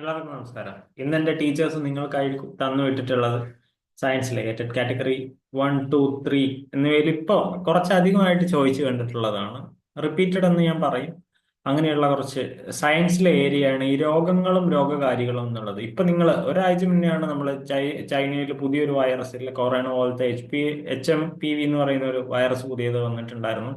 എല്ലാവർക്കും നമസ്കാരം. ഇന്ന് എന്റെ ടീച്ചേഴ്സ് നിങ്ങൾക്കായി തന്നു വിട്ടിട്ടുള്ളത് സയൻസിലെ കാറ്റഗറി വൺ ടു ത്രീ എന്നിവയിൽ ഇപ്പോൾ കുറച്ചധികമായിട്ട് ചോദിച്ചു കണ്ടിട്ടുള്ളതാണ്. റിപ്പീറ്റഡ് എന്ന് ഞാൻ പറയും. അങ്ങനെയുള്ള കുറച്ച് സയൻസിലെ ഏരിയയാണ് ഈ രോഗങ്ങളും രോഗകാരികളും എന്നുള്ളത്. ഇപ്പൊ നിങ്ങൾ ഒരാഴ്ച മുന്നെയാണ് നമ്മൾ ചൈനയിൽ പുതിയൊരു വൈറസ് കൊറോണ പോലത്തെ H P H M P V എന്ന് പറയുന്ന ഒരു വൈറസ് പുതിയത് വന്നിട്ടുണ്ടായിരുന്നു.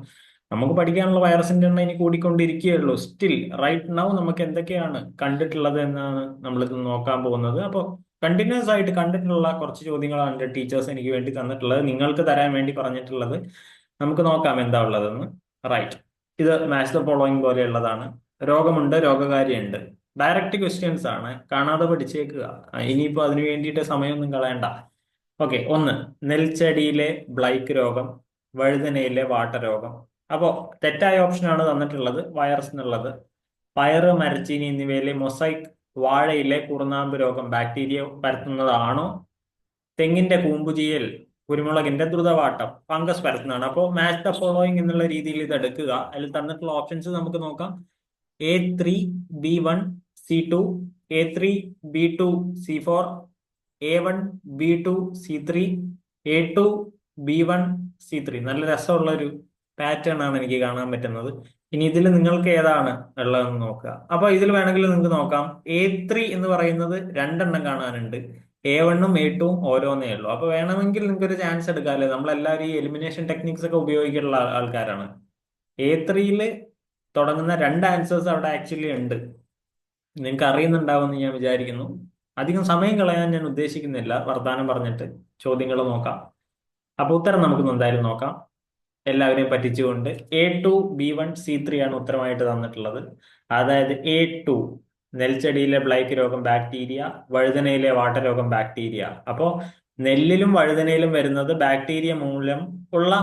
നമുക്ക് പഠിക്കാനുള്ള വൈറസിന്റെ എണ്ണം ഇനി കൂടിക്കൊണ്ടിരിക്കുകയുള്ളൂ. സ്റ്റിൽ റൈറ്റ് നൗ നമുക്ക് എന്തൊക്കെയാണ് കണ്ടിട്ടുള്ളത് എന്നാണ് നമ്മളിത് നോക്കാൻ പോകുന്നത്. അപ്പോൾ കണ്ടിന്യൂസ് ആയിട്ട് കണ്ടിട്ടുള്ള കുറച്ച് ചോദ്യങ്ങളാണ് എന്റെ ടീച്ചേഴ്സ് എനിക്ക് വേണ്ടി തന്നിട്ടുള്ളത്. നിങ്ങൾക്ക് തരാൻ വേണ്ടി പറഞ്ഞിട്ടുള്ളത്. നമുക്ക് നോക്കാം എന്താ ഉള്ളതെന്ന്. റൈറ്റ് ഇത് മാച്ച് ദ ഫോളോയിങ് പോലെയുള്ളതാണ്. രോഗമുണ്ട് രോഗകാരിയുണ്ട്. ഡയറക്റ്റ് ക്വസ്റ്റ്യൻസ് ആണ്. കാണാതെ പഠിച്ചേക്കുക. ഇനിയിപ്പോൾ അതിനു വേണ്ടിയിട്ട് സമയമൊന്നും കളയണ്ട. ഓക്കെ ഒന്ന്. നെൽച്ചെടിയിലെ ബ്ലൈക്ക് രോഗം വഴുതനയിലെ വാട്ടരോഗം അപ്പോൾ തെറ്റായ ഓപ്ഷനാണ് തന്നിട്ടുള്ളത് വൈറസ് എന്നുള്ളത് പയറ് മരച്ചീനി എന്നിവയിലെ മൊസൈക്ക് വാഴയിലെ കുറുനാമ്പ് രോഗം ബാക്ടീരിയ പരത്തുന്നതാണോ? തെങ്ങിന്റെ കൂമ്പുചീയൽ കുരുമുളകിന്റെ ദ്രുതവാട്ടം ഫംഗസ് പരത്തുന്നതാണ്. അപ്പോൾ മാച്ച് ദ ഫോളോയിങ് എന്നുള്ള രീതിയിൽ ഇത് എടുക്കുക. അതിൽ തന്നിട്ടുള്ള ഓപ്ഷൻസ് നമുക്ക് നോക്കാം. A three B one C two A three B two C four A one B two C three A two B one C three. നല്ല രസമുള്ള ഒരു പാറ്റേൺ ആണ് എനിക്ക് കാണാൻ പറ്റുന്നത്. ഇനി ഇതിൽ നിങ്ങൾക്ക് ഏതാണ് ഉള്ളതെന്ന് നോക്കുക. അപ്പൊ ഇതിൽ വേണമെങ്കിൽ നിങ്ങൾക്ക് നോക്കാം. എ ത്രീ എന്ന് പറയുന്നത് രണ്ടെണ്ണം കാണാനുണ്ട്. എ വണ്ണും എ ടൂ ഓരോന്നേ ഉള്ളൂ. അപ്പൊ വേണമെങ്കിൽ നിങ്ങൾക്ക് ഒരു ചാൻസ് എടുക്കാമല്ലേ നമ്മളെല്ലാവരും ഈ എലിമിനേഷൻ ടെക്നിക്സ് ഒക്കെ ഉപയോഗിക്കുന്ന ആൾക്കാരാണ്. എ ത്രീയിൽ തുടങ്ങുന്ന രണ്ട് ആൻസേഴ്സ് അവിടെ ആക്ച്വലി ഉണ്ട്. നിങ്ങൾക്ക് അറിയുന്നുണ്ടാവുമെന്ന് ഞാൻ വിചാരിക്കുന്നു. അധികം സമയം കളയാൻ ഞാൻ ഉദ്ദേശിക്കുന്നില്ല. വർത്താനം പറഞ്ഞിട്ട് ചോദ്യങ്ങൾ നോക്കാം. അപ്പൊ ഉത്തരം നമുക്കൊന്ന് എന്തായാലും നോക്കാം. എല്ലാവരെയും പറ്റിച്ചുകൊണ്ട് A two B one C three ആണ് ഉത്തരമായിട്ട് തന്നിട്ടുള്ളത്. അതായത് എ ടു നെൽച്ചെടിയിലെ ബ്ലൈക്ക് രോഗം ബാക്ടീരിയ വഴുതനയിലെ വാട്ടരോഗം ബാക്ടീരിയ. അപ്പോൾ നെല്ലിലും വഴുതനയിലും വരുന്നത് ബാക്ടീരിയ മൂലം ഉള്ള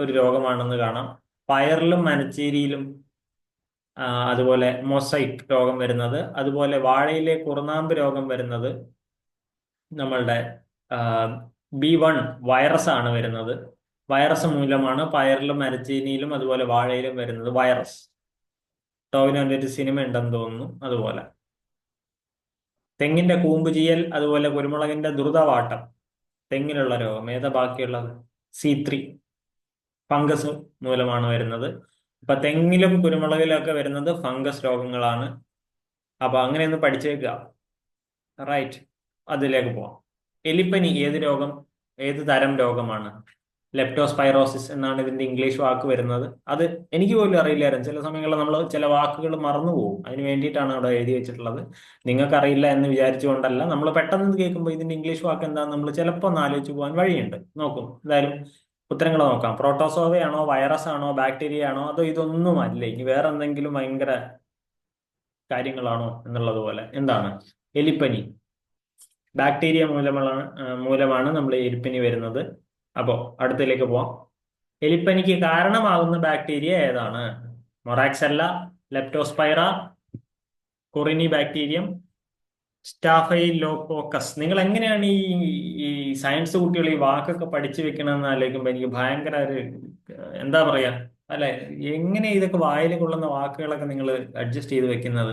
ഒരു രോഗമാണെന്ന് കാണാം. പയറിലും മനച്ചേരിയിലും അതുപോലെ മൊസൈക്ക് രോഗം വരുന്നത് അതുപോലെ വാഴയിലെ കുറുനാമ്പ് രോഗം വരുന്നത് നമ്മളുടെ ബി വൺ വൈറസ് ആണ് വരുന്നത്. വൈറസ് മൂലമാണ് പയറിലും മരച്ചീനിയിലും അതുപോലെ വാഴയിലും വരുന്നത് വൈറസ്. ടോവിനോന്റെ സിനിമ ഉണ്ടെന്ന് തോന്നുന്നു അതുപോലെ. തെങ്ങിന്റെ കൂമ്പുചിയൽ അതുപോലെ കുരുമുളകിന്റെ ദ്രുതവാട്ടം തെങ്ങിലുള്ള രോഗം ഏതാ ബാക്കിയുള്ളത്? C three. ഫംഗസ് മൂലമാണ് വരുന്നത്. അപ്പൊ തെങ്ങിലും കുരുമുളകിലൊക്കെ വരുന്നത് ഫംഗസ് രോഗങ്ങളാണ്. അപ്പൊ അങ്ങനെയൊന്ന് പഠിച്ചേക്കുക. റൈറ്റ്. അതിലേക്ക് പോവാം. എലിപ്പനി ഏത് രോഗം? ഏത് തരം രോഗമാണ്? ലെപ്റ്റോസ്പൈറോസിസ് എന്നാണ് ഇതിന്റെ ഇംഗ്ലീഷ് വാക്ക് വരുന്നത്. അത് എനിക്ക് പോലും അറിയില്ലായിരുന്നു. ചില സമയങ്ങളിൽ നമ്മൾ ചില വാക്കുകൾ മറന്നു പോകും. അതിന് വേണ്ടിയിട്ടാണ് അവിടെ എഴുതി വെച്ചിട്ടുള്ളത്. നിങ്ങൾക്ക് അറിയില്ല എന്ന് വിചാരിച്ചുകൊണ്ടല്ല. നമ്മൾ പെട്ടെന്ന് കേൾക്കുമ്പോൾ ഇതിന്റെ ഇംഗ്ലീഷ് വാക്ക് എന്താണെന്ന് നമ്മൾ ചിലപ്പോൾ ഒന്ന് ആലോചിച്ച് പോകാൻ വഴിയുണ്ട്. നോക്കും. എന്തായാലും ഉത്തരങ്ങൾ നോക്കാം. പ്രോട്ടോസോവയാണോ വൈറസ് ആണോ ബാക്ടീരിയ ആണോ അതോ ഇതൊന്നും അല്ല. ഇനി വേറെ എന്തെങ്കിലും ഭയങ്കര കാര്യങ്ങളാണോ എന്നുള്ളത് പോലെ. എന്താണ്? എലിപ്പനി. ബാക്ടീരിയ മൂലമാണ് മൂലമാണ് നമ്മൾ എലിപ്പനി വരുന്നത്. അപ്പോൾ അടുത്തിലേക്ക് പോവാം. എലിപ്പനിക്ക് കാരണമാകുന്ന ബാക്ടീരിയ ഏതാണ്? Moraxella leptospira corynebacterium staphylococcus. നിങ്ങൾ എങ്ങനെയാണ് ഈ ഈ സയൻസ് കുട്ടികൾ ഈ വാക്കൊക്കെ പഠിച്ചു വെക്കണമെന്ന് ആലോചിക്കുമ്പോൾ എനിക്ക് ഭയങ്കര ഒരു എന്താ പറയാ അല്ലെ? എങ്ങനെ ഇതൊക്കെ വായിൽ കൊള്ളുന്ന വാക്കുകളൊക്കെ നിങ്ങൾ അഡ്ജസ്റ്റ് ചെയ്ത് വെക്കുന്നത്?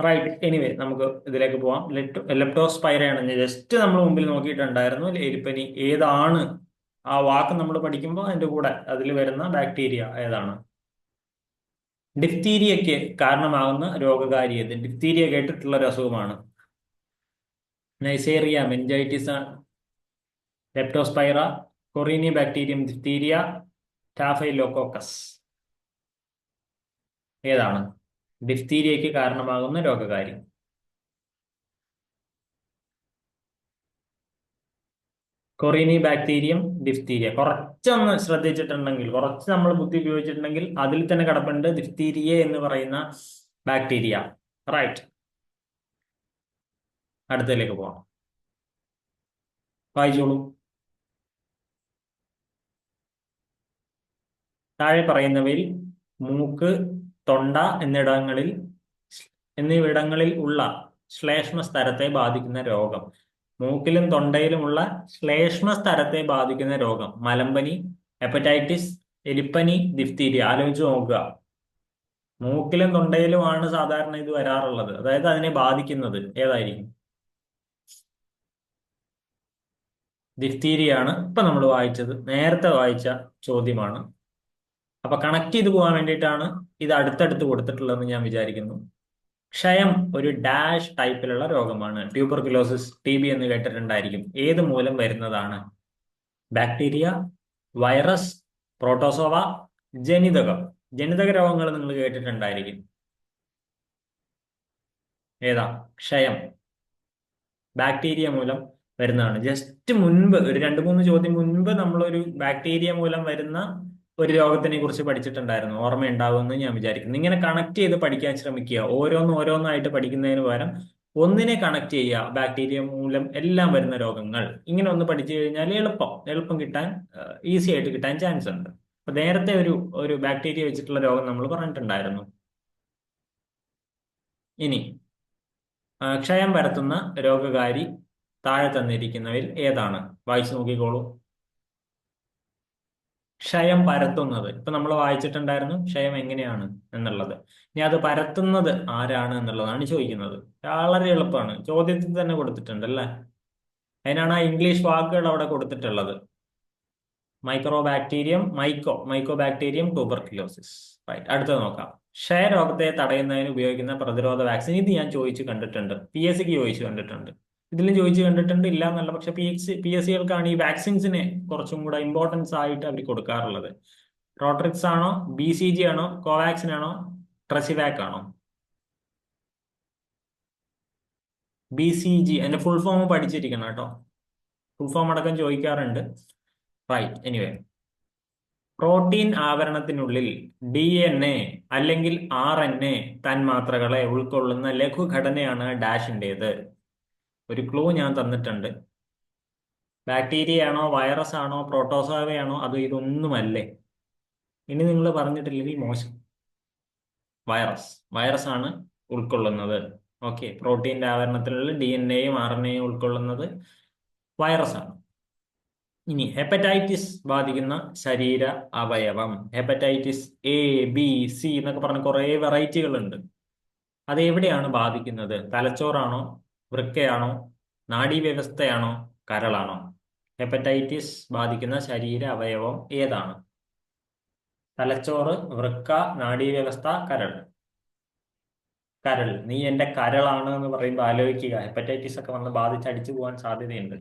റൈറ്റ് എനിവേ നമുക്ക് ഇതിലേക്ക് പോവാം. ലെപ്റ്റോ ലെപ്റ്റോസ്പൈറയാണ്. ജസ്റ്റ് നമ്മൾ മുമ്പിൽ നോക്കിയിട്ടുണ്ടായിരുന്നു എലിപ്പനി ഏതാണ്? ആ വാക്ക് നമ്മൾ പഠിക്കുമ്പോൾ അതിന്റെ കൂടെ അതിൽ വരുന്ന ബാക്ടീരിയ ഏതാണ്? ഡിഫ്തീരിയയ്ക്ക് കാരണമാകുന്ന രോഗകാരി ഏത്? ഡിഫ്തീരിയ കേട്ടിട്ടുള്ള ഒരു അസുഖമാണ് Neisseria meningitis Leptospira Corynebacterium diphtheria Staphylococcus ഏതാണ് ഡിഫ്തീരിയയ്ക്ക് കാരണമാകുന്ന രോഗകാരി. കൊറീനി ബാക്ടീരിയം ഡിഫ്തീരിയ കുറച്ചൊന്ന് ശ്രദ്ധിച്ചിട്ടുണ്ടെങ്കിൽ കുറച്ച് നമ്മൾ ബുദ്ധി ഉപയോഗിച്ചിട്ടുണ്ടെങ്കിൽ അതിൽ തന്നെ കിടപ്പുണ്ട് ഡിഫ്തീരിയ എന്ന് പറയുന്ന ബാക്ടീരിയ റൈറ്റ് അടുത്തതിലേക്ക് പോവാം. വായിച്ചോളൂ. താഴെ പറയുന്നവയിൽ മൂക്ക് തൊണ്ട എന്നിടങ്ങളിൽ എന്നിവിടങ്ങളിൽ ഉള്ള ശ്ലേഷ്മ സ്ഥലത്തെ ബാധിക്കുന്ന രോഗം. മൂക്കിലും തൊണ്ടയിലുമുള്ള ശ്ലേഷ്മ സ്ഥലത്തെ ബാധിക്കുന്ന രോഗം. മലമ്പനി ഹെപ്പറ്റൈറ്റിസ് എലിപ്പനി ദിഫ്തീരിയ ആലോചിച്ച് നോക്കുക. മൂക്കിലും തൊണ്ടയിലുമാണ് സാധാരണ ഇത് വരാറുള്ളത്. അതായത് അതിനെ ബാധിക്കുന്നത് ഏതായിരിക്കും? ദിഫ്തീരിയാണ് ഇപ്പൊ നമ്മൾ വായിച്ചത്. നേരത്തെ വായിച്ച ചോദ്യമാണ്. അപ്പൊ കണക്ട് ചെയ്ത് പോകാൻ വേണ്ടിയിട്ടാണ് ഇത് അടുത്തടുത്ത് കൊടുത്തിട്ടുള്ളതെന്ന് ഞാൻ വിചാരിക്കുന്നു. ക്ഷയം ഒരു ഡാഷ് ടൈപ്പിലുള്ള രോഗമാണ്. ട്യൂബർകുലോസിസ് ടി ബി എന്ന് കേട്ടിട്ടുണ്ടായിരിക്കും. ഏത് മൂലം വരുന്നതാണ്? ബാക്ടീരിയ വൈറസ് പ്രോട്ടോസോവ ജനിതകം. ജനിതക രോഗങ്ങൾ നിങ്ങൾ കേട്ടിട്ടുണ്ടായിരിക്കും. ഏതാ? ക്ഷയം. ബാക്ടീരിയ മൂലം വരുന്നതാണ്. ജസ്റ്റ് മുൻപ് ഒരു രണ്ട് മൂന്ന് ചോദ്യം മുൻപ് നമ്മളൊരു ബാക്ടീരിയ മൂലം വരുന്ന ഒരു രോഗത്തിനെ കുറിച്ച് പഠിച്ചിട്ടുണ്ടായിരുന്നു. ഓർമ്മയുണ്ടാവുമെന്ന് ഞാൻ വിചാരിക്കുന്നു. ഇങ്ങനെ കണക്ട് ചെയ്ത് പഠിക്കാൻ ശ്രമിക്കുക. ഓരോന്നും ഓരോന്നായിട്ട് പഠിക്കുന്നതിന് പകരം ഒന്നിനെ കണക്ട് ചെയ്യുക. ബാക്ടീരിയ മൂലം എല്ലാം വരുന്ന രോഗങ്ങൾ. ഇങ്ങനെ ഒന്ന് പഠിച്ചു കഴിഞ്ഞാൽ എളുപ്പം. എളുപ്പം കിട്ടാൻ ഈസി ആയിട്ട് കിട്ടാൻ ചാൻസ് ഉണ്ട്. അപ്പൊ നേരത്തെ ഒരു ഒരു ബാക്ടീരിയ വെച്ചിട്ടുള്ള രോഗം നമ്മൾ പറഞ്ഞിട്ടുണ്ടായിരുന്നു. ഇനി ക്ഷയം പരത്തുന്ന രോഗകാരി താഴെ തന്നിരിക്കുന്നവയിൽ ഏതാണ്? വായിച്ചു നോക്കിക്കോളൂ. ക്ഷയം പരത്തുന്നത്. ഇപ്പൊ നമ്മൾ വായിച്ചിട്ടുണ്ടായിരുന്നു ക്ഷയം എങ്ങനെയാണ് എന്നുള്ളത്. ഇനി അത് പരത്തുന്നത് ആരാണ് എന്നുള്ളതാണ് ചോദിക്കുന്നത്. വളരെ എളുപ്പമാണ്. ചോദ്യത്തിൽ തന്നെ കൊടുത്തിട്ടുണ്ട് അല്ലേ? അതിനാണ് ആ ഇംഗ്ലീഷ് വാക്കുകൾ അവിടെ കൊടുത്തിട്ടുള്ളത്. Micro bacterium myco Mycobacterium tuberculosis right അടുത്തത് നോക്കാം. ക്ഷയരോഗത്തെ തടയുന്നതിന് ഉപയോഗിക്കുന്ന പ്രതിരോധ വാക്സിൻ ഇത് ഞാൻ ചോദിച്ചു കണ്ടിട്ടുണ്ട്. പി എസ് സിക്ക് ചോദിച്ചു കണ്ടിട്ടുണ്ട്. ഇതിലും ചോദിച്ചു കണ്ടിട്ടുണ്ട് ഇല്ല എന്നല്ല. പക്ഷെ പി എസ് പി എസ് സികൾക്കാണ് ഈ വാക്സിൻസിനെ കുറച്ചും കൂടെ ഇമ്പോർട്ടൻസ് ആയിട്ട് അവർ കൊടുക്കാറുള്ളത്. റോട്രിക്സ് ആണോ ബി സി ജി ആണോ കോവാക്സിൻ ആണോ ട്രസിവാക് ആണോ? ബി സി ജി അതിന്റെ ഫുൾ ഫോം പഠിച്ചിരിക്കണം കേട്ടോ. ഫുൾ ഫോം അടക്കം ചോദിക്കാറുണ്ട്. റൈറ്റ് എനിവേ പ്രോട്ടീൻ ആവരണത്തിനുള്ളിൽ ഡി എൻ എ അല്ലെങ്കിൽ ആർ എൻ എ തന്മാത്രകളെ ഉൾക്കൊള്ളുന്ന ലഘുഘടനയാണ് ഡാഷിന്റെത് ഒരു ക്ലൂ ഞാൻ തന്നിട്ടുണ്ട്. ബാക്ടീരിയ ആണോ വൈറസ് ആണോ പ്രോട്ടോസോവയാണോ അതോ ഇതൊന്നുമല്ലേ. ഇനി നിങ്ങൾ പറഞ്ഞിട്ടില്ലെങ്കിൽ മോശം. വൈറസ് വൈറസ് ആണ് ഉൾക്കൊള്ളുന്നത്. ഓക്കെ പ്രോട്ടീന്റെ ആവരണത്തിലുള്ള ഡി എൻ എയും ആർ എൻ എയും ഉൾക്കൊള്ളുന്നത് വൈറസ് ആണ്. ഇനി ഹെപ്പറ്റൈറ്റിസ് ബാധിക്കുന്ന ശരീര അവയവം. ഹെപ്പറ്റൈറ്റിസ് എ ബി സി എന്നൊക്കെ പറഞ്ഞ കുറേ വെറൈറ്റികളുണ്ട് അത് എവിടെയാണ് ബാധിക്കുന്നത്? തലച്ചോറാണോ വൃക്കയാണോ? നാഡീവ്യവസ്ഥയാണോ? കരളാണോ? ഹെപ്പറ്റൈറ്റിസ് ബാധിക്കുന്ന ശരീര അവയവം ഏതാണ്? തലച്ചോറ് വൃക്ക നാഡീവ്യവസ്ഥ കരൾ. കരൾ. നീ എന്റെ കരളാണ് എന്ന് പറയുമ്പോൾ ആലോചിക്കുക. ഹെപ്പറ്റൈറ്റിസ് ഒക്കെ വന്ന് ബാധിച്ച് അടിച്ചു പോകാൻ സാധ്യതയുണ്ട്.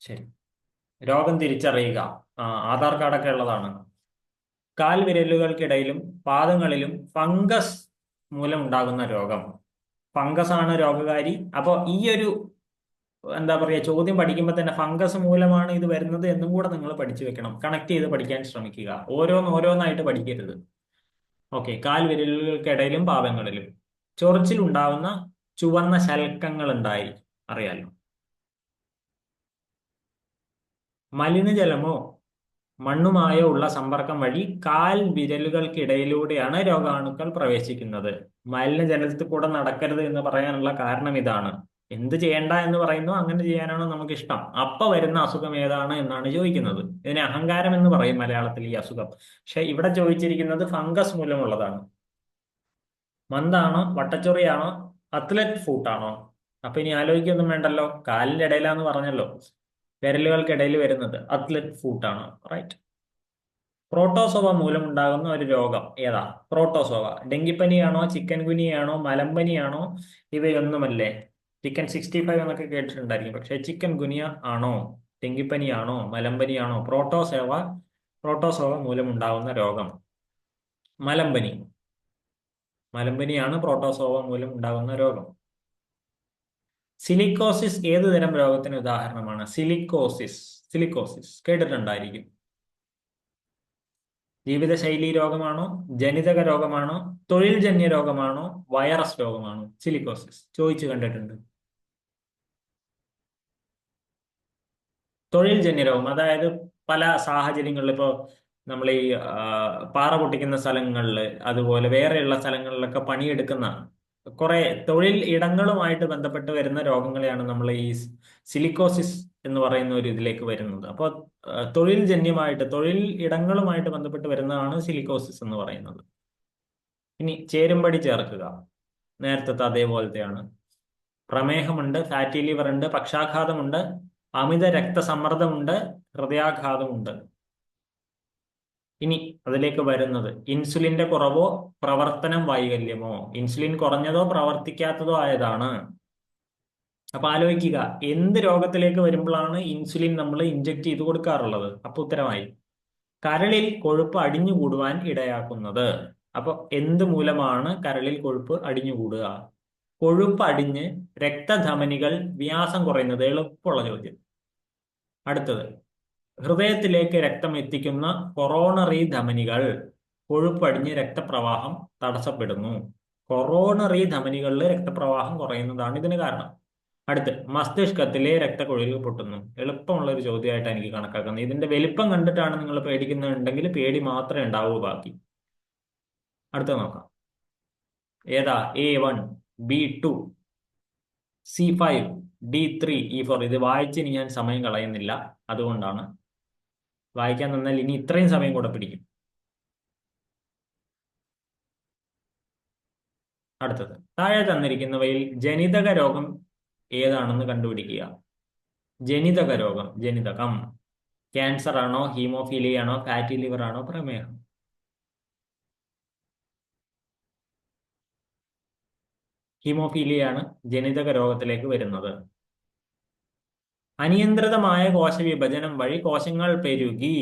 ശരി. രോഗം തിരിച്ചറിയുക. ആധാർ കാർഡൊക്കെ ഉള്ളതാണ്. കാൽ വിരലുകൾക്കിടയിലും പാദങ്ങളിലും ഫംഗസ് മൂലം ഉണ്ടാകുന്ന രോഗം. ഫംഗസ് ആണ് രോഗകാരി. അപ്പോൾ ഈ ഒരു എന്താ പറയുക ചോദ്യം പഠിക്കുമ്പോൾ തന്നെ ഫംഗസ് മൂലമാണ് ഇത് വരുന്നത് എന്നും കൂടെ നിങ്ങൾ പഠിച്ചു വെക്കണം. കണക്ട് ചെയ്ത് പഠിക്കാൻ ശ്രമിക്കുക. ഓരോന്ന് ഓരോന്നായിട്ട് പഠിക്കരുത്. ഓക്കെ. കാൽ വിരലുകൾക്കിടയിലും പാദങ്ങളിലും. ചൊറിച്ചിൽ ഉണ്ടാവുന്ന ചുവന്ന ശൽക്കങ്ങൾ ഉണ്ടായി അറിയാലോ. മലിനജലമോ മണ്ണുമായോ ഉള്ള സമ്പർക്കം വഴി കാൽ വിരലുകൾക്കിടയിലൂടെയാണ് രോഗാണുക്കൾ പ്രവേശിക്കുന്നത്. മലിനജലത്തിൽ കൂടെ നടക്കരുത് എന്ന് പറയാനുള്ള കാരണം ഇതാണ്. എന്ത് ചെയ്യണ്ട എന്ന് പറയുന്നു അങ്ങനെ ചെയ്യാനാണ് നമുക്ക് ഇഷ്ടം അപ്പ വരുന്ന അസുഖം ഏതാണ് എന്നാണ് ചോദിക്കുന്നത്. ഇതിനെ അഹങ്കാരം എന്ന് പറയും മലയാളത്തിൽ ഈ അസുഖം. പക്ഷെ ഇവിടെ ചോദിച്ചിരിക്കുന്നത് ഫംഗസ് മൂലമുള്ളതാണ്. മന്താണോ വട്ടച്ചൊറിയാണോ അത്ലറ്റ് ഫൂട്ടാണോ? അപ്പൊ ഇനി ആലോചിക്കൊന്നും വേണ്ടല്ലോ. കാലിന്റെ ഇടയിലാന്ന് പറഞ്ഞല്ലോ. വിരലുകൾക്കിടയിൽ വരുന്നത് അത്ലറ്റ് ഫൂട്ടാണ് റൈറ്റ് പ്രോട്ടോസോവ മൂലമുണ്ടാകുന്ന ഒരു രോഗം ഏതാ? പ്രോട്ടോസോവ ഡെങ്കിപ്പനിയാണോ ചിക്കൻ ഗുനിയാണോ മലമ്പനിയാണോ ഇവയൊന്നുമല്ലേ? ചിക്കൻ സിക്സ്റ്റി ഫൈവ് എന്നൊക്കെ കേട്ടിട്ടുണ്ടായിരിക്കും. പക്ഷേ ചിക്കൻ ഗുനിയ ആണോ ഡെങ്കിപ്പനിയാണോ മലമ്പനിയാണോ? പ്രോട്ടോസോവ പ്രോട്ടോസോവ മൂലമുണ്ടാകുന്ന രോഗം. മലമ്പനി. മലമ്പനിയാണ് പ്രോട്ടോസോവ മൂലം ഉണ്ടാകുന്ന രോഗം. സിലിക്കോസിസ് ഏത് തരം രോഗത്തിന് ഉദാഹരണമാണ്? സിലിക്കോസിസ് സിലിക്കോസിസ് കേട്ടിട്ടുണ്ടായിരിക്കും. ജീവിതശൈലി രോഗമാണോ? ജനിതക രോഗമാണോ? തൊഴിൽജന്യ രോഗമാണോ? വൈറസ് രോഗമാണോ? സിലിക്കോസിസ് ചോദിച്ചു കണ്ടിട്ടുണ്ട്. തൊഴിൽജന്യ രോഗം അതായത് പല സാഹചര്യങ്ങളിൽ ഇപ്പോ നമ്മൾ ഈ പാറ പൊട്ടിക്കുന്ന സ്ഥലങ്ങളിൽ അതുപോലെ വേറെയുള്ള സ്ഥലങ്ങളിലൊക്കെ പണിയെടുക്കുന്ന കുറെ തൊഴിൽ ഇടങ്ങളുമായിട്ട് ബന്ധപ്പെട്ട് വരുന്ന രോഗങ്ങളെയാണ് നമ്മൾ ഈ സിലിക്കോസിസ് എന്ന് പറയുന്ന ഒരു ഇതിലേക്ക് വരുന്നത്. അപ്പോൾ തൊഴിൽ ജന്യമായിട്ട് തൊഴിൽ ഇടങ്ങളുമായിട്ട് ബന്ധപ്പെട്ട് വരുന്നതാണ് സിലിക്കോസിസ് എന്ന് പറയുന്നത്. ഇനി ചേരുംപടി ചേർക്കുക. നേരത്തെ അതേപോലത്തെയാണ്. പ്രമേഹമുണ്ട് ഫാറ്റി ലിവർ ഉണ്ട് പക്ഷാഘാതമുണ്ട് അമിത രക്തസമ്മർദ്ദമുണ്ട് ഹൃദയാഘാതമുണ്ട്. ഇനി അതിലേക്ക് വരുന്നത്. ഇൻസുലിന്റെ കുറവോ പ്രവർത്തനം വൈകല്യമോ? ഇൻസുലിൻ കുറഞ്ഞതോ പ്രവർത്തിക്കാത്തതോ ആയതാണ്. അപ്പൊ ആലോചിക്കുക എന്ത് രോഗത്തിലേക്ക് വരുമ്പോഴാണ് ഇൻസുലിൻ നമ്മൾ ഇഞ്ചക്ട് ചെയ്ത് കൊടുക്കാറുള്ളത്? അപ്പൊ ഉത്തരമായി കരളിൽ കൊഴുപ്പ് അടിഞ്ഞു അടിഞ്ഞുകൂടുവാൻ ഇടയാക്കുന്നത്. അപ്പൊ എന്ത് മൂലമാണ് കരളിൽ കൊഴുപ്പ് അടിഞ്ഞു കൂടുക കൊഴുപ്പ് അടിഞ്ഞ് രക്തധമനികൾ വ്യാസം കുറയുന്നത്. എളുപ്പമുള്ള ചോദ്യം. അടുത്തത് ഹൃദയത്തിലേക്ക് രക്തം എത്തിക്കുന്ന കൊറോണറി ധമനികൾ കൊഴുപ്പടിഞ്ഞ് രക്തപ്രവാഹം തടസ്സപ്പെടുന്നു. കൊറോണറി ധമനികളിൽ രക്തപ്രവാഹം കുറയുന്നതാണ് ഇതിന് കാരണം. അടുത്ത് മസ്തിഷ്കത്തിലെ രക്തക്കുഴലുകൾ പൊട്ടുന്നു. എളുപ്പമുള്ള ഒരു ചോദ്യമായിട്ടാണ് എനിക്ക് കണക്കാക്കുന്നത്. ഇതിന്റെ വലിപ്പം കണ്ടിട്ടാണ് നിങ്ങൾ പേടിക്കുന്നുണ്ടെങ്കിൽ പേടി മാത്രമേ ഉണ്ടാവൂ ബാക്കി. അടുത്ത നോക്കാം. ഏതാ? A one B two C five D three E four ഇത് വായിച്ചിനി ഞാൻ സമയം കളയുന്നില്ല. അതുകൊണ്ടാണ് വായിക്കാൻ തന്നാൽ ഇനി ഇത്രയും സമയം കൂടെ പിടിക്കും. അടുത്തത്. താഴെ തന്നിരിക്കുന്നവയിൽ ജനിതക രോഗം ഏതാണെന്ന് കണ്ടുപിടിക്കുക. ജനിതക രോഗം ജനിതകം. ക്യാൻസർ ആണോ ഹീമോഫീലിയ ആണോ ഫാറ്റി ലിവർ ആണോ പ്രമേഹം. ഹീമോഫീലിയ ആണ് ജനിതക രോഗത്തിലേക്ക് വരുന്നത്. അനിയന്ത്രിതമായ കോശവിഭജനം വഴി കോശങ്ങൾ പെരുകി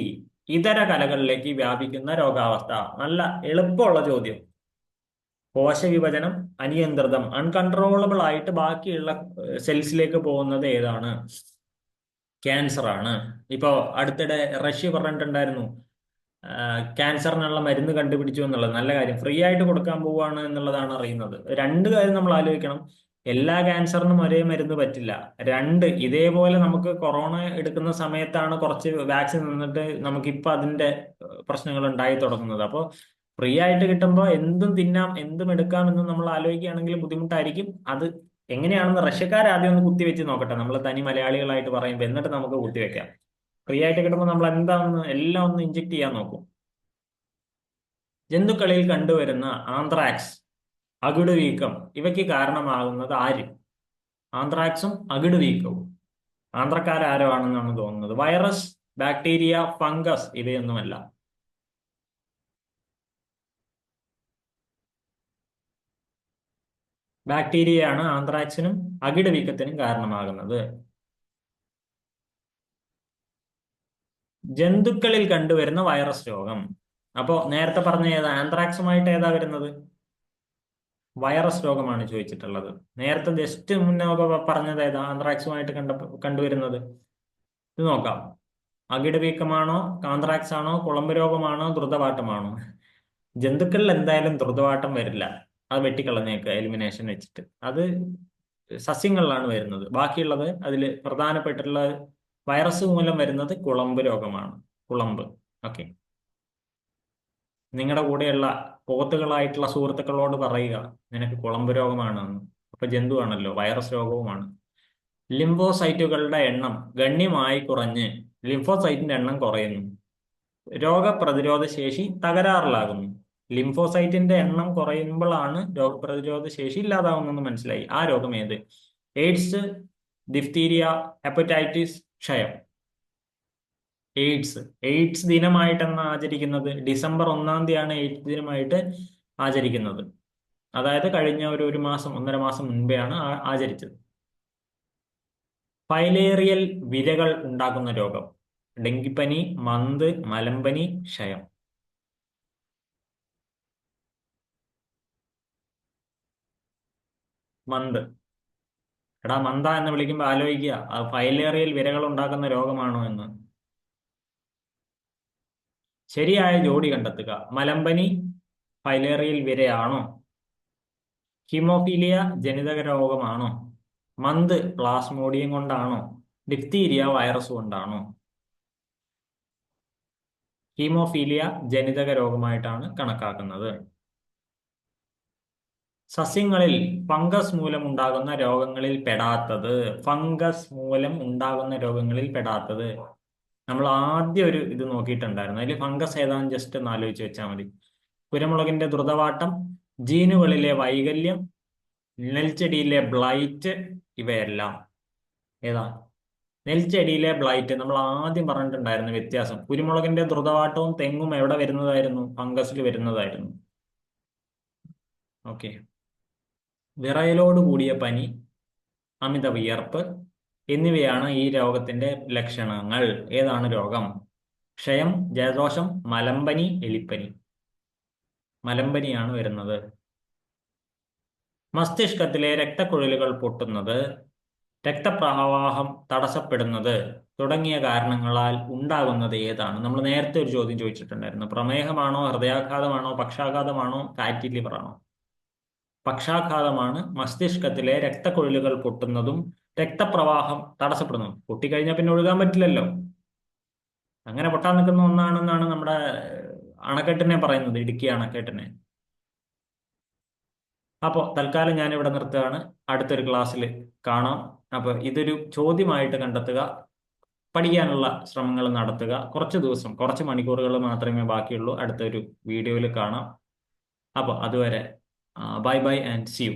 ഇതര കലകളിലേക്ക് വ്യാപിക്കുന്ന രോഗാവസ്ഥ. നല്ല എളുപ്പമുള്ള ചോദ്യം. കോശവിഭജനം അനിയന്ത്രിതം അൺകൺട്രോളബിൾ ആയിട്ട് ബാക്കിയുള്ള സെൽസിലേക്ക് പോകുന്നത് ഏതാണ്? ക്യാൻസർ ആണ്. ഇപ്പോ അടുത്തിടെ റഷ്യ പറഞ്ഞിട്ടുണ്ടായിരുന്നു ക്യാൻസറിനുള്ള മരുന്ന് കണ്ടുപിടിച്ചു എന്നുള്ളത്. നല്ല കാര്യം. ഫ്രീ ആയിട്ട് കൊടുക്കാൻ പോവുകയാണ് എന്നുള്ളതാണ് അറിയുന്നത്. രണ്ട് കാര്യം നമ്മൾ ആലോചിക്കണം. എല്ലാ ക്യാൻസറിനും ഒരേ മരുന്ന് പറ്റില്ല. രണ്ട് ഇതേപോലെ നമുക്ക് കൊറോണ എടുക്കുന്ന സമയത്താണ് കുറച്ച് വാക്സിൻ നിന്നിട്ട് നമുക്ക് നമുക്കിപ്പോൾ അതിന്റെ പ്രശ്നങ്ങൾ ഉണ്ടായി തുടങ്ങുന്നത്. അപ്പോൾ ഫ്രീ ആയിട്ട് കിട്ടുമ്പോൾ എന്തും തിന്നാം എന്തും എടുക്കാം എന്ന് നമ്മൾ ആലോചിക്കുകയാണെങ്കിൽ ബുദ്ധിമുട്ടായിരിക്കും. അത് എങ്ങനെയാണെന്ന് റഷ്യക്കാർ ആദ്യം ഒന്ന് കുത്തിവെച്ച് നോക്കട്ടെ. നമ്മൾ തനി മലയാളികളായിട്ട് പറയുമ്പോൾ എന്നിട്ട് നമുക്ക് കുത്തിവെക്കാം. ഫ്രീ ആയിട്ട് കിട്ടുമ്പോൾ നമ്മൾ എന്താണെന്ന് എല്ലാം ഒന്ന് ഇഞ്ചെക്ട് ചെയ്യാൻ നോക്കും. ജന്തുക്കളിൽ കണ്ടുവരുന്ന ആന്ത്രാക്സ് അകിട് വീക്കം ഇവയ്ക്ക് കാരണമാകുന്നത് ആര്? ആന്ത്രാക്സും അകിട് വീക്കവും ആന്ധ്രക്കാരോ ആണെന്നാണ് തോന്നുന്നത്. വൈറസ് ബാക്ടീരിയ ഫംഗസ് ഇവയൊന്നുമല്ല. ബാക്ടീരിയയാണ് ആന്ത്രാക്സിനും അകിട് വീക്കത്തിനും കാരണമാകുന്നത്. ജന്തുക്കളിൽ കണ്ടുവരുന്ന വൈറസ് രോഗം. അപ്പോ നേരത്തെ പറഞ്ഞ ഏതാ? ആന്ത്രാക്സുമായിട്ട് ഏതാ വരുന്നത്? വൈറസ് രോഗമാണ് ചോദിച്ചിട്ടുള്ളത്. നേരത്തെ ജസ്റ്റ് മുന്നേ പറഞ്ഞത് ഏതാ? ആന്ത്രാക്സുമായിട്ട് കണ്ട കണ്ടുവരുന്നത്. ഇത് നോക്കാം. അകിട് വീക്കമാണോ കാന്ത്രാക്സ് ആണോ കുളമ്പ് രോഗമാണോ ദ്രുതവാട്ടമാണോ? ജന്തുക്കളിൽ എന്തായാലും ദ്രുതവാട്ടം വരില്ല. അത് വെട്ടിക്കളഞ്ഞേക്ക് എലിമിനേഷൻ വെച്ചിട്ട്. അത് സസ്യങ്ങളിലാണ് വരുന്നത്. ബാക്കിയുള്ളത് അതിൽ പ്രധാനപ്പെട്ടുള്ള വൈറസ് മൂലം വരുന്നത് കുളമ്പ് രോഗമാണ്. കുളമ്പ്. ഓക്കെ. നിങ്ങളുടെ കൂടെയുള്ള പോത്തുകളായിട്ടുള്ള സുഹൃത്തുക്കളോട് പറയുക നിനക്ക് കുളമ്പ് രോഗമാണെന്ന്. അപ്പൊ ജന്തുവാണല്ലോ വൈറസ് രോഗവുമാണ്. ലിംഫോസൈറ്റുകളുടെ എണ്ണം ഗണ്യമായി കുറഞ്ഞ് ലിംഫോസൈറ്റിന്റെ എണ്ണം കുറയുന്നു. രോഗപ്രതിരോധ ശേഷി തകരാറിലാകുന്നു. ലിംഫോസൈറ്റിന്റെ എണ്ണം കുറയുമ്പോഴാണ് രോഗപ്രതിരോധ ശേഷി ഇല്ലാതാവുന്നെന്ന് മനസ്സിലായി. ആ രോഗം ഏത്? എയ്ഡ്സ് ഡിഫ്തീരിയ ഹെപ്പറ്റൈറ്റിസ് ക്ഷയം. എയ്ഡ്സ്. എയ്ഡ്സ് ദിനമായിട്ടാണ് ആചരിക്കുന്നത്? ഡിസംബർ ഒന്നാം തീയതിയാണ് എയ്ഡ്സ് ദിനമായിട്ട് ആചരിക്കുന്നത്. അതായത് കഴിഞ്ഞ ഒരു ഒരു മാസം ഒന്നര മാസം മുൻപേ ആണ് ആചരിച്ചത്. ഫൈലേറിയൽ വിരകൾ ഉണ്ടാക്കുന്ന രോഗം. ഡെങ്കിപ്പനി മന്ത് മലമ്പനി ക്ഷയം. മന്ത്. എടാ മന്ത എന്ന് വിളിക്കുമ്പോൾ ആലോചിക്കുക. ഫൈലേറിയൽ വിരകൾ ഉണ്ടാക്കുന്ന രോഗമാണോ എന്ന്. ശരിയായ ജോഡി കണ്ടെത്തുക. മലമ്പനി ഫൈലേറിയൽ വിരയാണോ? ഹിമോഫീലിയ ജനിതക രോഗമാണോ മന്ത് പ്ലാസ്മോഡിയം കൊണ്ടാണോ? ഡിഫ്തീരിയ വൈറസ് കൊണ്ടാണോ? ഹീമോഫീലിയ ജനിതക രോഗമായിട്ടാണ് കണക്കാക്കുന്നത്. സസ്യങ്ങളിൽ ഫംഗസ് മൂലം ഉണ്ടാകുന്ന രോഗങ്ങളിൽ പെടാത്തത്. ഫംഗസ് മൂലം ഉണ്ടാകുന്ന രോഗങ്ങളിൽ പെടാത്തത്. നമ്മൾ ആദ്യം ഒരു ഇത് നോക്കിയിട്ടുണ്ടായിരുന്നു. അതിൽ ഫംഗസ് ഏതാണെന്ന് ജസ്റ്റ് ഒന്ന് ആലോചിച്ച് വെച്ചാൽ മതി. കുരമുളകിന്റെ ദ്രുതവാട്ടം ജീനുകളിലെ വൈകല്യം നെൽച്ചെടിയിലെ ബ്ലൈറ്റ് ഇവയെല്ലാം. ഏതാ? നെൽച്ചെടിയിലെ ബ്ലൈറ്റ്. നമ്മൾ ആദ്യം പറഞ്ഞിട്ടുണ്ടായിരുന്നു വ്യത്യാസം. കുരുമുളകിന്റെ ദ്രുതവാട്ടവും തെങ്ങും എവിടെ വരുന്നതായിരുന്നു? ഫംഗസിൽ വരുന്നതായിരുന്നു. ഓക്കെ. വിറയലോട് കൂടിയ പനി അമിത വിയർപ്പ് എന്നിവയാണ് ഈ രോഗത്തിന്റെ ലക്ഷണങ്ങൾ. ഏതാണ് രോഗം? ക്ഷയം ജലദോഷം മലമ്പനി എലിപ്പനി. മലമ്പനിയാണ് വരുന്നത്. മസ്തിഷ്കത്തിലെ രക്തക്കുഴലുകൾ പൊട്ടുന്നത് രക്തപ്രവാഹം തടസ്സപ്പെടുന്നത് തുടങ്ങിയ കാരണങ്ങളാൽ ഉണ്ടാകുന്നത് ഏതാണ്? നമ്മൾ നേരത്തെ ഒരു ചോദ്യം ചോദിച്ചിട്ടുണ്ടായിരുന്നു. പ്രമേഹമാണോ ഹൃദയാഘാതമാണോ പക്ഷാഘാതമാണോ ഫാറ്റി ലിവറാണോ പക്ഷാഘാതമാണ് മസ്തിഷ്കത്തിലെ രക്തക്കുഴലുകൾ പൊട്ടുന്നതും രക്തപ്രവാഹം തടസ്സപ്പെടുന്നു. പൊട്ടിക്കഴിഞ്ഞാൽ പിന്നെ ഒഴുകാൻ പറ്റില്ലല്ലോ. അങ്ങനെ പൊട്ടാൻ നിൽക്കുന്ന ഒന്നാണെന്നാണ് നമ്മുടെ അണക്കെട്ടിനെ പറയുന്നത് ഇടുക്കി അണക്കെട്ടിനെ. അപ്പോൾ തൽക്കാലം ഞാൻ ഇവിടെ നിർത്തുകയാണ്. അടുത്തൊരു ക്ലാസ്സിൽ കാണാം. അപ്പോൾ ഇതൊരു ചോദ്യമായിട്ട് കണ്ടെത്തുക പഠിക്കാനുള്ള ശ്രമങ്ങൾ നടത്തുക. കുറച്ച് ദിവസം കുറച്ച് മണിക്കൂറുകൾ മാത്രമേ ബാക്കിയുള്ളൂ. അടുത്തൊരു വീഡിയോയിൽ കാണാം. അപ്പോൾ അതുവരെ bye bye and see you.